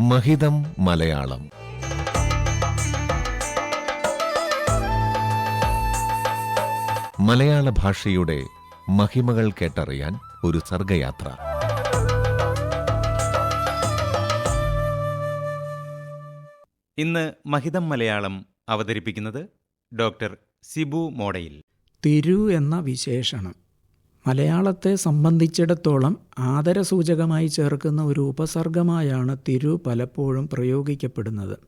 മഹിതം മലയാളം. മലയാള ഭാഷയുടെ മഹിമകൾ കേട്ടറിയാൻ ഒരു സർഗയാത്ര. ഇന്ന് മഹിതം മലയാളം അവതരിപ്പിക്കുന്നത് ഡോക്ടർ സിബു മോഡയിൽ. തിരു എന്ന വിശേഷണം. മലയാളത്തെ സംബന്ധിച്ചിടത്തോളം ആദരസൂചകമായി ചേർക്കുന്ന ഒരു ഉപസർഗമായാണ് തിരു പലപ്പോഴും പ്രയോഗിക്കപ്പെടുന്നത്.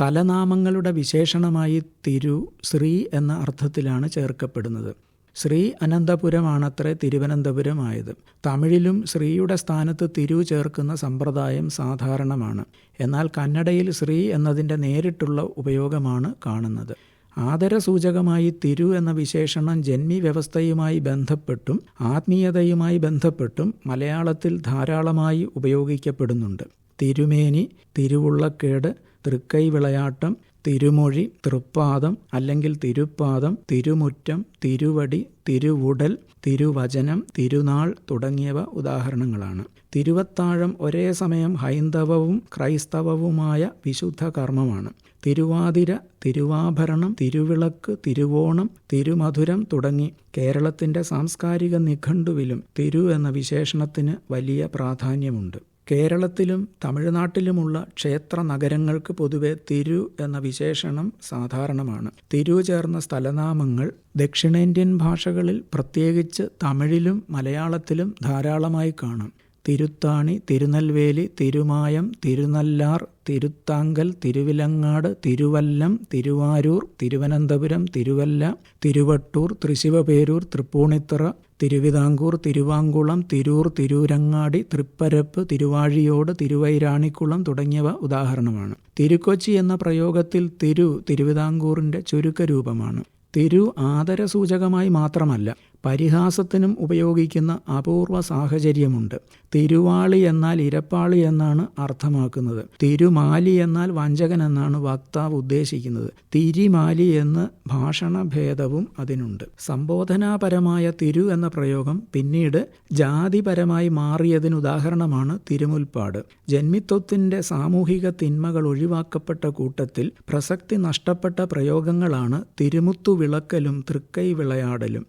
തലനാമങ്ങളുടെ വിശേഷണമായി തിരു ശ്രീ എന്ന അർത്ഥത്തിലാണ് ചേർക്കപ്പെടുന്നത്. ശ്രീ അനന്തപുരമാണത്രേ തിരുവനന്തപുരമായത്. തമിഴിലും ശ്രീയുടെ സ്ഥാനത്ത് തിരു ചേർക്കുന്ന സമ്പ്രദായം സാധാരണമാണ്. എന്നാൽ കന്നഡയിൽ ശ്രീ എന്നതിന്റെ നേരിട്ടുള്ള ഉപയോഗമാണ് കാണുന്നത്. ആദരസൂചകമായി തിരു എന്ന വിശേഷണം ജന്മി വ്യവസ്ഥയുമായി ബന്ധപ്പെട്ടും ആത്മീയതയുമായി ബന്ധപ്പെട്ടും മലയാളത്തിൽ ധാരാളമായി ഉപയോഗിക്കപ്പെടുന്നുണ്ട്. തിരുമേനി തിരുവുള്ളക്കേട് തൃക്കൈ വിളയാട്ടം തിരുമൊഴി തൃപ്പാദം അല്ലെങ്കിൽ തിരുപ്പാദം തിരുമുറ്റം തിരുവടി തിരുവുടൽ തിരുവചനം തിരുനാൾ തുടങ്ങിയവ ഉദാഹരണങ്ങളാണ്. തിരുവത്താഴം ഒരേ സമയം ഹൈന്ദവവും ക്രൈസ്തവവുമായ വിശുദ്ധ കർമ്മമാണ്. തിരുവാതിര തിരുവാഭരണം തിരുവിളക്ക് തിരുവോണം തിരുമധുരം തുടങ്ങി കേരളത്തിന്റെ സാംസ്കാരിക നിഘണ്ടുവിലും തിരു എന്ന വിശേഷണത്തിന് വലിയ പ്രാധാന്യമുണ്ട്. കേരളത്തിലും തമിഴ്നാട്ടിലുമുള്ള ക്ഷേത്ര നഗരങ്ങൾക്ക് പൊതുവെ തിരു എന്ന വിശേഷണം സാധാരണമാണ്. തിരു ചേർന്ന സ്ഥലനാമങ്ങൾ ദക്ഷിണേന്ത്യൻ ഭാഷകളിൽ പ്രത്യേകിച്ച് തമിഴിലും മലയാളത്തിലും ധാരാളമായി കാണാം. തിരുത്താണി തിരുനെൽവേലി തിരുമായം തിരുനല്ലാർ തിരുത്താങ്കൽ തിരുവിലങ്ങാട് തിരുവല്ലം തിരുവാരൂർ തിരുവനന്തപുരം തിരുവല്ല തിരുവട്ടൂർ തൃശിവപേരൂർ തൃപ്പൂണിത്തറ തിരുവിതാംകൂർ തിരുവാങ്കുളം തിരൂർ തിരൂരങ്ങാടി തൃപ്പരപ്പ് തിരുവാഴിയോട് തിരുവൈരാണിക്കുളം തുടങ്ങിയവ ഉദാഹരണമാണ്. തിരുക്കൊച്ചി എന്ന പ്രയോഗത്തിൽ തിരു തിരുവിതാംകൂറിന്റെ ചുരുക്കരൂപമാണ്. തിരു ആദരസൂചകമായി മാത്രമല്ല പരിഹാസത്തിനും ഉപയോഗിക്കുന്ന അപൂർവ സാഹചര്യമുണ്ട്. തിരുവാളി എന്നാൽ ഇരപ്പാളി എന്നാണ് അർത്ഥമാക്കുന്നത്. തിരുമാലി എന്നാൽ വഞ്ചകൻ എന്നാണ് വക്താവ് ഉദ്ദേശിക്കുന്നത്. തിരിമാലി എന്ന് ഭാഷണഭേദവും അതിനുണ്ട്. സംബോധനാപരമായ തിരു എന്ന പ്രയോഗം പിന്നീട് ജാതിപരമായി മാറിയതിന് ഉദാഹരണമാണ് തിരുമുൽപ്പാട്. ജന്മിത്വത്തിന്റെ സാമൂഹിക തിന്മകൾ ഒഴിവാക്കപ്പെട്ട കൂട്ടത്തിൽ പ്രസക്തി നഷ്ടപ്പെട്ട പ്രയോഗങ്ങളാണ് തിരുമുത്തു വിളക്കലും തൃക്കൈ വിളയാടലും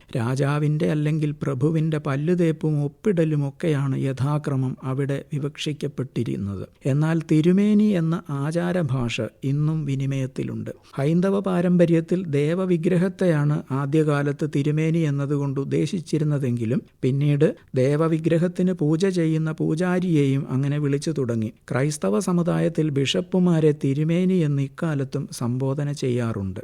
രാജാവിന്റെ അല്ലെങ്കിൽ പ്രഭുവിന്റെ പല്ലുതേപ്പും ഒപ്പിടലുമൊക്കെയാണ് യഥാക്രമം അവിടെ വിവക്ഷിക്കപ്പെട്ടിരുന്നത്. എന്നാൽ തിരുമേനി എന്ന ആചാരഭാഷ ഇന്നും വിനിമയത്തിലുണ്ട്. ഹൈന്ദവ പാരമ്പര്യത്തിൽ ദേവവിഗ്രഹത്തെയാണ് ആദ്യകാലത്ത് തിരുമേനി എന്നതുകൊണ്ട് ഉദ്ദേശിച്ചിരുന്നതെങ്കിലും പിന്നീട് ദേവവിഗ്രഹത്തിന് പൂജ ചെയ്യുന്ന പൂജാരിയെയും അങ്ങനെ വിളിച്ചു തുടങ്ങി. ക്രൈസ്തവ സമുദായത്തിൽ ബിഷപ്പുമാരെ തിരുമേനി എന്ന് ഇക്കാലത്തും സംബോധന ചെയ്യാറുണ്ട്.